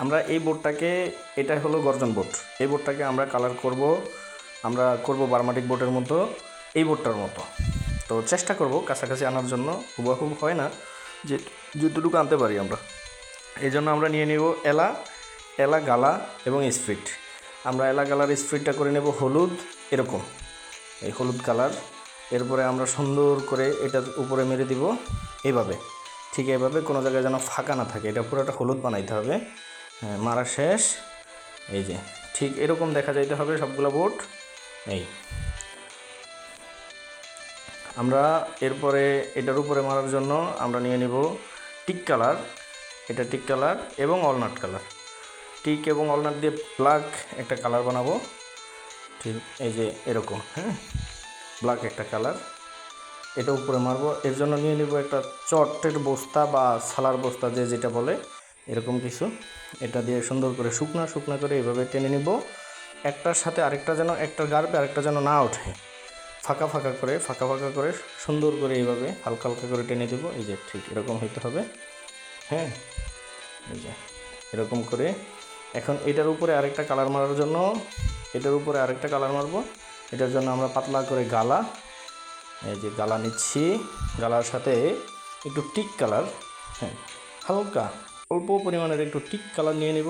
আমরা এই বোর্ডটাকে এটা হলো গর্জন বোর্ড এই বোর্ডটাকে আমরা কালার করব, আমরা করব বার্মাটিক বোর্ডের মতো এই বোর্ডটার মতো। তো চেষ্টা করব কাছাকাছি আনার জন্য হুবাহুব হয় না, যে যতটুকু আনতে পারি আমরা। এই জন্য আমরা নিয়ে নেব এলা এলা গালা এবং স্প্রিট। আমরা এলা গালার স্প্রিটটা করে নেব হলুদ, এরকম। এই হলুদ কালার। এরপরে আমরা সুন্দর করে এটার উপরে মেরে দিব এইভাবে ঠিক এইভাবে কোনো জায়গায় যেন ফাঁকা না থাকে, এটা পুরোটা হলুদ বানাইতে হবে। হ্যাঁ মারা শেষ। এই যে, ঠিক এরকম দেখা যাইতে হবে সবগুলো বোট। এই। আমরা এরপরে এটার উপরে মারার জন্য আমরা নিয়ে নিব টিক কালার। এটা টিক কালার এবং অলনাট কালার। টিক এবং অলনাট দিয়ে ব্ল্যাক একটা কালার বানাবো। ঠিক, এই যে এরকম হ্যাঁ? ব্ল্যাক একটা কালার। এটা উপরে মারবো। এর জন্য নিয়ে নিব একটা চটের বস্তা বা সালার বস্তা যে যেটা বলে। এরকম কিছু। এটা দিয়ে সুন্দর করে শুকনা শুকনা করে এভাবে টেনে নিব। একটার সাথে আরেকটা যেন একটা গার্বে আরেকটা যেন না ওঠে। ফাঁকা ফাঁকা করে, ফাঁকা ফাঁকা করে সুন্দর করে এইভাবে হালকা হালকা করে টেনে দেবো। এই যে ঠিক এরকম হইতে হবে। হ্যাঁ? এই যে এরকম করে। এখন এটার উপরে আরেকটা কালার মারার জন্য, এটার উপরে আরেকটা কালার মারবো। এটার জন্য আমরা পাতলা করে গালা, এই যে গালা নিচ্ছি। গালার সাথে একটু টিক কালার হ্যাঁ হালকা অল্প পরিমাণের একটু টিক কালার নিয়ে নেব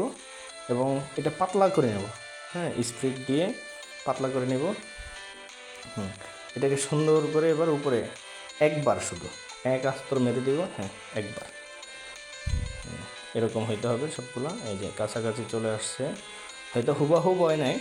এবং এটা পাতলা করে নেব। হ্যাঁ স্প্রিট দিয়ে পাতলা করে নেব। হুম, এটাকে সুন্দর করে এবার উপরে একবার শুধু এক আস্তর মেরে দেব। হ্যাঁ একবার। এরকম হইতে হবে সবগুলো। এই যে কাছাকাছি চলে আসছে। হয়তো হুবাহুব হয় নাই।